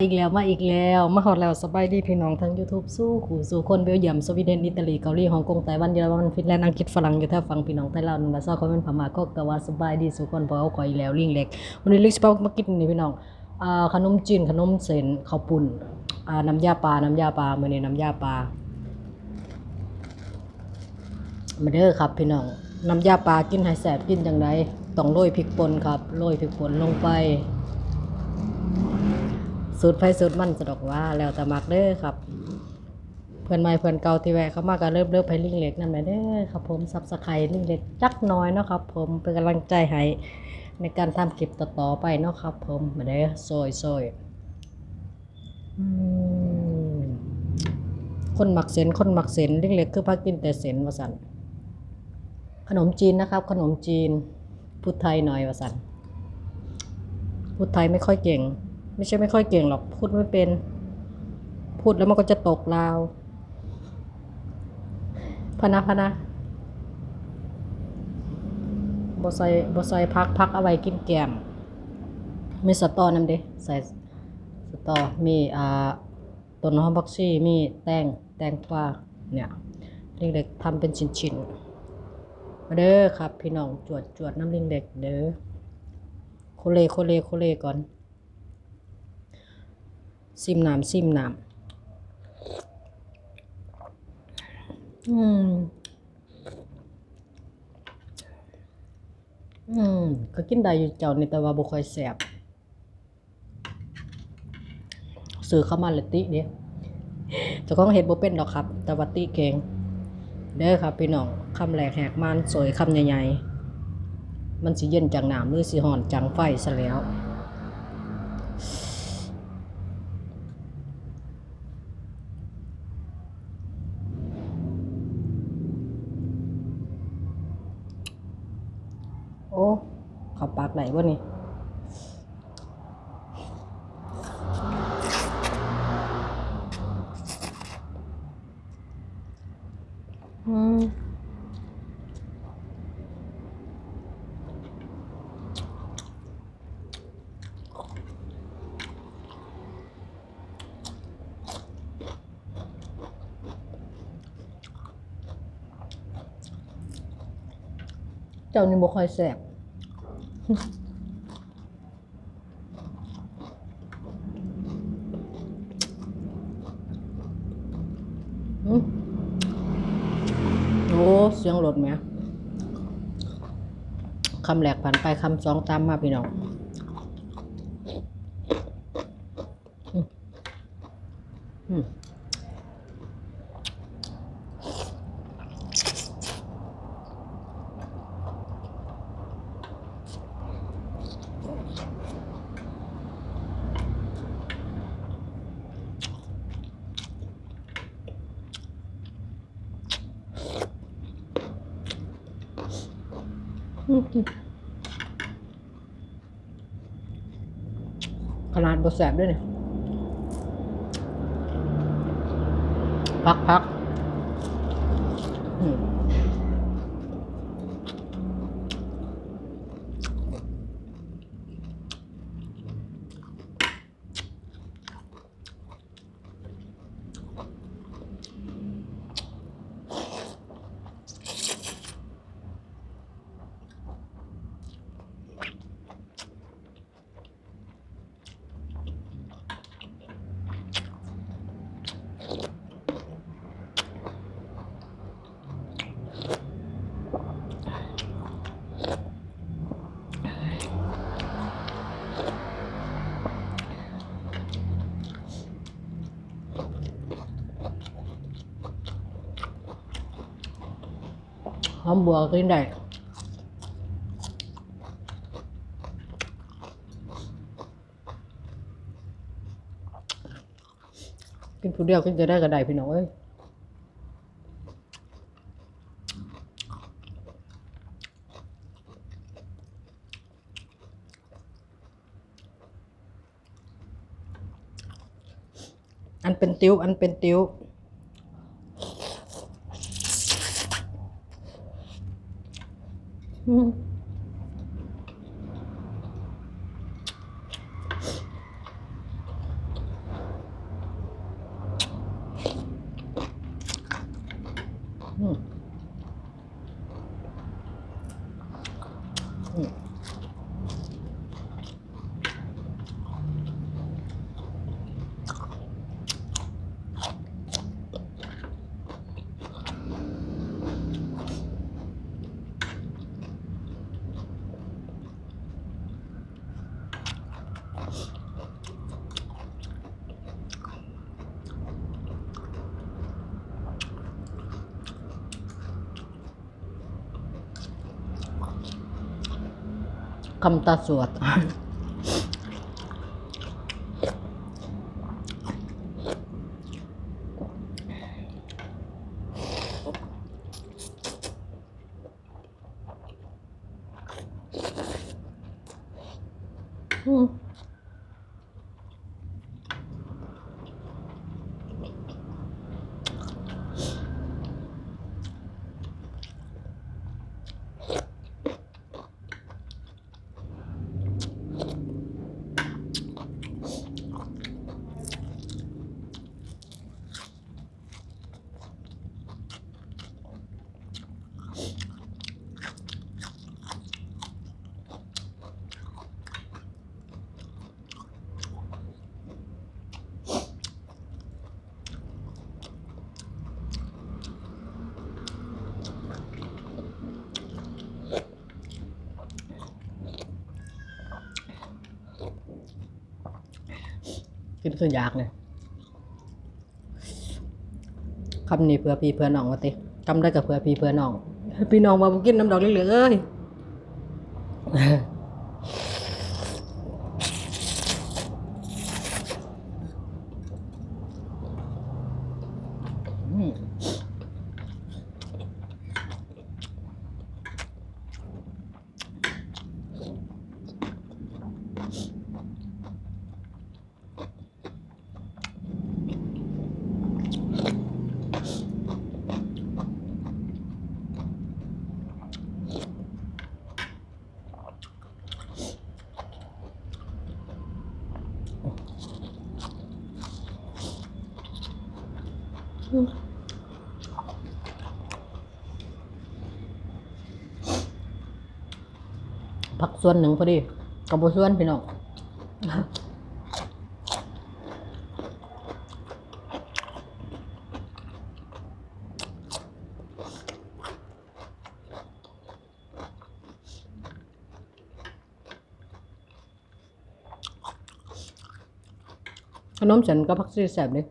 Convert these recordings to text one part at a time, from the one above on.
อีกแล้วมาอีกแล้วมาฮอดแล้วสบายดีพี่น้องทั้ง YouTube สู้ขู่สู่คนเบลเยียมสวีเดนอิตาลีเกาหลีฮ่องกงไต้หวันเยอรมันฟินแลนด์อังกฤษฝรั่งอยู่แถวฝั่งพี่น้องไทยลาวนั่นว่าซอคนเป็นพม่าก็กะว่าสบายดีสู่คนพราะเอาข่อยอีกแล้วลิงเล็กวันนี้ลิกสเปามากินนี่พี่น้องอ่าขนมจีนขนมเส้นข้าวปุ้นอ่าน้ำยาปลาน้ำยาปลามื้อนี้น้ำยาปลามาเด้อครับพี่น้องน้ำยาปลากินให้แซ่บกินจังไดต้องโรยพริกป่นครับโรยพริกป่นลงไป สูตรไฟสูตรมันสะดอกว่าแล้วแต่มักเด้อครับ เพื่อนใหม่เพื่อนเก่าที่แวะเข้ามาก็เริ่มเริ่มไปลิงเล็กนั่นแหละเด้อครับผมซับสไครลิงเล็กจักน้อยเนาะครับ ผมเป็นกำลังใจให้ในการทำคลิปต่อๆไปเนาะครับ ผมมาเด้อซอยซอยคนหมักเส้นคนหมักเส้นลิงเล็กคือพักกินแต่เส้นวาสันขนมจีนนะครับ ขนมจีนพูดไทยหน่อยวาสันพูดไทยไม่ค่อยเก่ง ไม่ใช่ไม่ค่อยเก่งหรอก พูดไม่เป็น พูดแล้วมันก็จะตกลาว พนะพนะบอใส่บอใส่พักพักเอาไว้กินแกมมีสตอน้ำเด้ใส่สตอมีอ่าต้นหอมผักชีมีแตงแตงกวาเนี่ยเด็กๆทำเป็นชิ้นๆมาเด้อครับ พี่น้องจวดจวดน้ำลิงเด็กเด้อโคเลโคเลโคเลก่อน ซิมน้ำซิมน้ำอืม อืม ก็กินได้อยู่เจ้านี่แต่ว่าบ่ค่อยแซ่บซื้อเข้ามาละติเด้เจ้าของเฮ็ดบ่เป็นดอกครับ แต่ว่าติเก่งเด้อครับพี่น้องคำแรกแหกมานสวยคำใหญ่ๆ มันสิเย็นจังน้ำหรือสิห่อนจังไฟซะแล้ว โอ้ เขาปากไหนวะนี่อืมเจ้านี่บ่ค่อยแซ่บ อืมโอ้เสียงรถไหมคำแหลกผ่านไปคำสองตามมาพี่น้อง อืมขนาดบดแสบด้วยเนี่ย พักพักอืม ห อมบัวกินได้กินผู้เดียวกินจะได้ก็ได้พี่น้องเอ้ยอันเป็นติ้วอันเป็นติ้ว Hmm. คำตาสวด อืมกิน คืออยากเลยคำนี้เพื่อพี่เพื่อน้องว่าติจำได้กับเพื่อพี่เพื่อน้องพี่น้องมาบุกินน้ำดอกเหลือเอ้ย ผักส่วนหนึ่งพอดีกับส่วนพี่น้องขนมฉันก็พักซีแสบเลย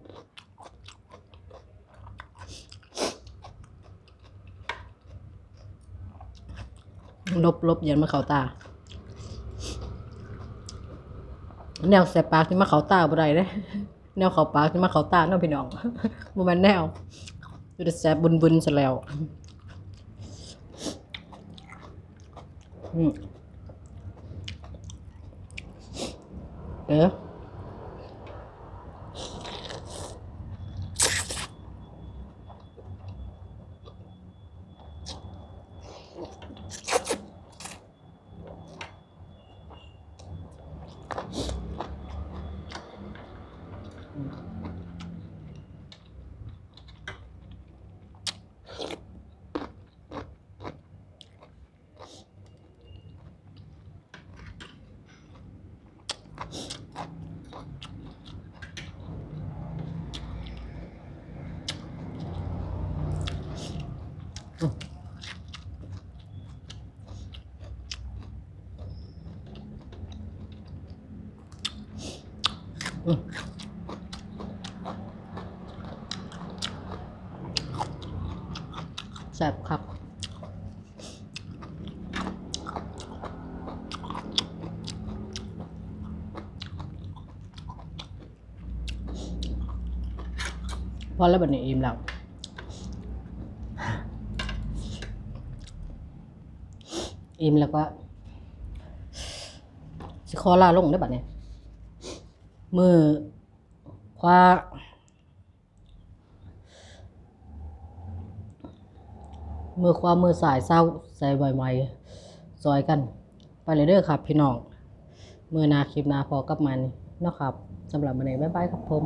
ลบลบยันมาเขาตา แนวแสบปากที่มาเขาตาบ่ได้เด้แนวเขาปากที่มาเขาตาเน้องพี่น้องบ่แม่นแนวอยู่แต่แสบบุนๆซะแล้วเออ แสบครับพอแล้วบัดนี้อิ่มแล้วอิ่มแล้วก็สิคอลาลงได้บัดนี้ มือคว้ามือความือสายเศร้าใส่ใบไม้ซอยกัน ไปเลยเด้อครับพี่น้องมือนาคลิปนาพอกลับมานี่เนาะครับสำหรับวันนี้บ๊ายบายครับผม